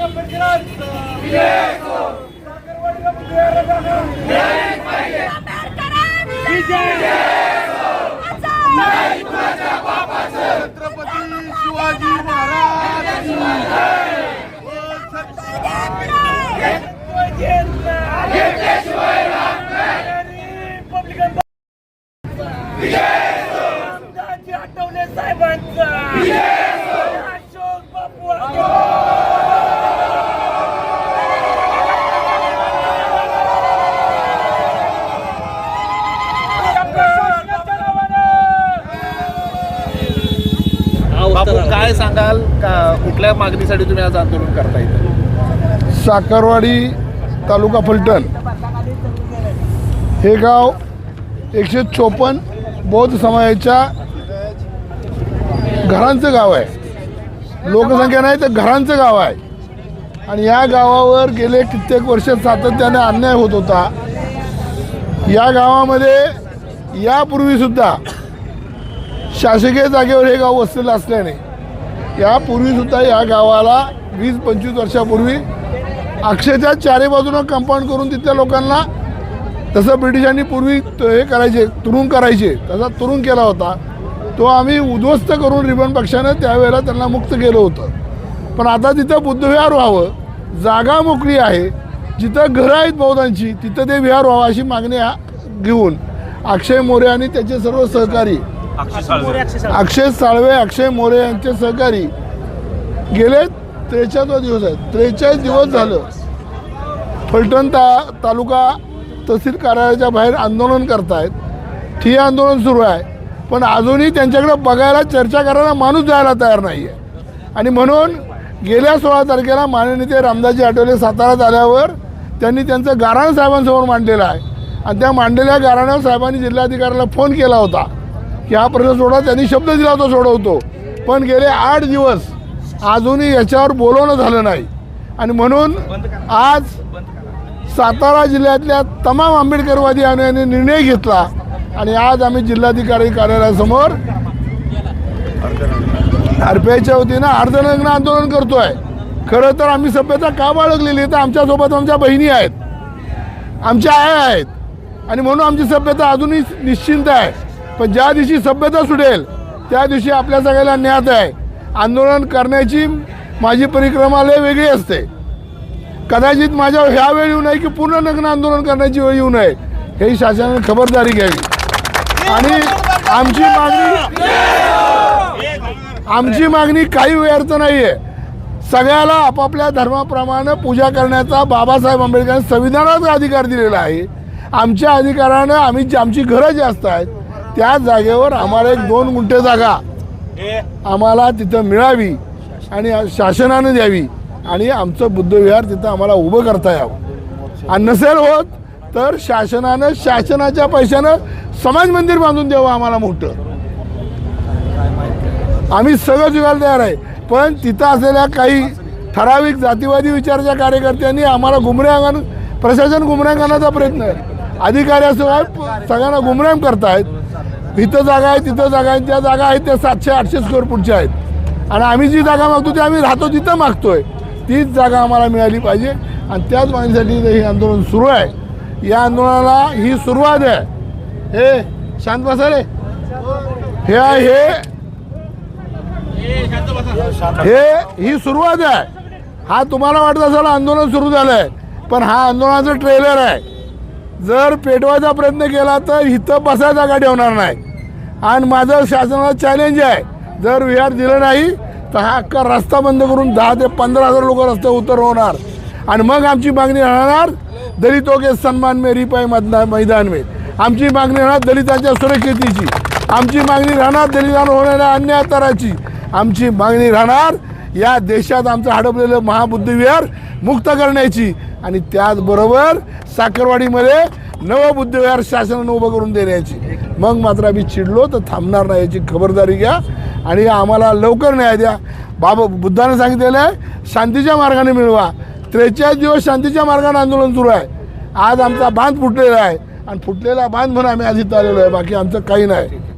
छत्रपती काय सांगाल? का कुठल्या मागणीसाठी तुम्ही आज आंदोलन करता इथं? साखरवाडी तालुका फलटण. हे गाव एकशे चोपन्न बौद्ध समाजाच्या घरांचं गाव आहे. लोकसंख्या नाही तर घरांचं गाव आहे. आणि या गावावर गेले कित्येक वर्ष सातत्याने अन्याय होत होता. या गावामध्ये यापूर्वीसुद्धा शासकीय जागेवर हे गाव वसलेलं असल्याने यापूर्वीसुद्धा या गावाला वीस पंचवीस वर्षापूर्वी अक्षरशः चारी बाजूनं कंपाऊंड करून तिथल्या लोकांना तसं ब्रिटिशांनी पूर्वी हे करायचे तुरुंग करायचे तसा तुरुंग केला होता. तो आम्ही उद्ध्वस्त करून रिबन पक्षानं त्यावेळेला त्यांना मुक्त केलं होतं. पण आता तिथं बुद्धविहार व्हावं जागा मोकळी आहे जिथं घरं आहेत बौद्धांची तिथं ते विहार व्हावं अशी मागणी घेऊन अक्षय मोरे आणि त्याचे सर्व सहकारी अक्षय साळवे. अक्षय मोरे यांचे सहकारी. गेले त्रेचाळीस दिवस आहेत. त्रेचाळीस दिवस झालं. फलटण ता तालुका तहसील कार्यालयाच्या बाहेर आंदोलन करतायत. ठिय्या आंदोलन सुरू आहे. पण अजूनही त्यांच्याकडे बघायला चर्चा करायला माणूस जायला तयार नाही आहे आणि म्हणून गेल्या सोळा तारखेला माननीय ते रामदासजी आठवले साताऱ्यात आल्यावर त्यांनी त्यांचं गाराण साहेबांसमोर मांडलेलं आहे. आणि त्या मांडलेल्या गाराण्यावर साहेबांनी जिल्हाधिकाऱ्याला फोन केला होता. की हा प्रश्न सोडा त्यांनी शब्द दिला होता सोडवतो. पण गेले आठ दिवस अजूनही याच्यावर बोलवणं झालं नाही. आणि म्हणून आज सातारा जिल्ह्यातल्या तमाम आंबेडकरवादी आणि निर्णय घेतला. आणि आज आम्ही जिल्हाधिकारी कार्यालयासमोर आरपीआयच्या वतीनं अर्धनग्न आंदोलन करतोय. खरं तर आम्ही सभ्यता का बाळगलेली आहे? तर आमच्यासोबत आमच्या बहिणी आहेत. आमच्या आया आहेत. आणि म्हणून आमची सभ्यता अजूनही निश्चिंत आहे. पण ज्या दिवशी सभ्यता सुटेल त्या दिवशी आपल्या सगळ्याला ज्ञात आहे आंदोलन करण्याची माझी परिक्रमा लय वेगळी असते. कदाचित माझ्या ह्या वेळ येऊ नये की पूर्ण नग्न आंदोलन करण्याची वेळ येऊ नये हे शासनाने खबरदारी घ्यावी. आणि आमची मागणी आमची मागणी काही व्यर्थ नाही आहे सगळ्याला आपापल्या धर्माप्रमाणे पूजा करण्याचा बाबासाहेब आंबेडकरांनी संविधानात अधिकार दिलेला आहे. आमच्या अधिकारानं आम्ही आमची घरं जास्त आहेत. त्या जागेवर आम्हाला एक दोन गुंठे जागा आम्हाला तिथं मिळावी आणि शासनानं द्यावी आणि आमचं बुद्धविहार तिथं आम्हाला उभं करता यावं. आणि नसेल होत तर शासनानं शासनाच्या पैशानं समाज मंदिर बांधून द्यावं आम्हाला मोठं. आम्ही सगळं जुगायला तयार आहे पण तिथं असलेल्या काही ठराविक जातीवादी विचाराच्या कार्यकर्त्यांनी आम्हाला घालून प्रशासन करण्याचा प्रयत्न आहे. अधिकारी असो सगळ्यांना गुमराह करतायत. इथं जागा आहे तिथं जागा आहे त्या जागा आहेत त्या सातशे आठशे स्क्वेअर फूटच्या आहेत. आणि आम्ही जी जागा मागतो ती आम्ही राहतो तिथं मागतोय. तीच जागा आम्हाला मिळाली पाहिजे. आणि त्याच मागणीसाठी हे आंदोलन सुरू आहे. या आंदोलनाला ही सुरुवात आहे. हे शांत बसा रे. हे आहे हे. ही सुरुवात आहे. हा तुम्हाला वाटत असेल आंदोलन सुरू झालंय पण हा आंदोलनाचं ट्रेलर आहे. जर पेटवायचा प्रयत्न केला तर इथं बसायला जागा ठेवणार नाही. आणि माझं शासनाला चॅलेंज आहे. जर विहार दिलं नाही तर हा अख्खा रस्ता बंद करून दहा ते पंधरा हजार लोक रस्ते होणार आणि मग आमची मागणी राहणार दलितों के सन्मान में रिपाई मदना मैदान में. आमची मागणी राहणार दलितांच्या सुरक्षितेची आमची मागणी राहणार दलितांना होणाऱ्या अन्यायाचाराची आमची मागणी राहणार या देशात आमचं हडपलेलं महाबुद्धिविहार मुक्त करण्याची. आणि त्याचबरोबर साखरवाडीमध्ये नवं बुद्धविहार शासनानं उभं करून देण्याची मग मात्र आम्ही चिडलो तर थांबणार नाही याची खबरदारी घ्या आणि आम्हाला लवकर न्याय द्या. बाबा बुद्धानं सांगितलेलं आहे शांतीच्या मार्गाने मिळवा. त्रेचाळीस दिवस शांतीच्या मार्गाने आंदोलन सुरू आहे. आज आमचा बांध फुटलेला आहे. आणि फुटलेला बांध म्हणून आम्ही आधी आलेलो आहे. बाकी आमचं काही नाही.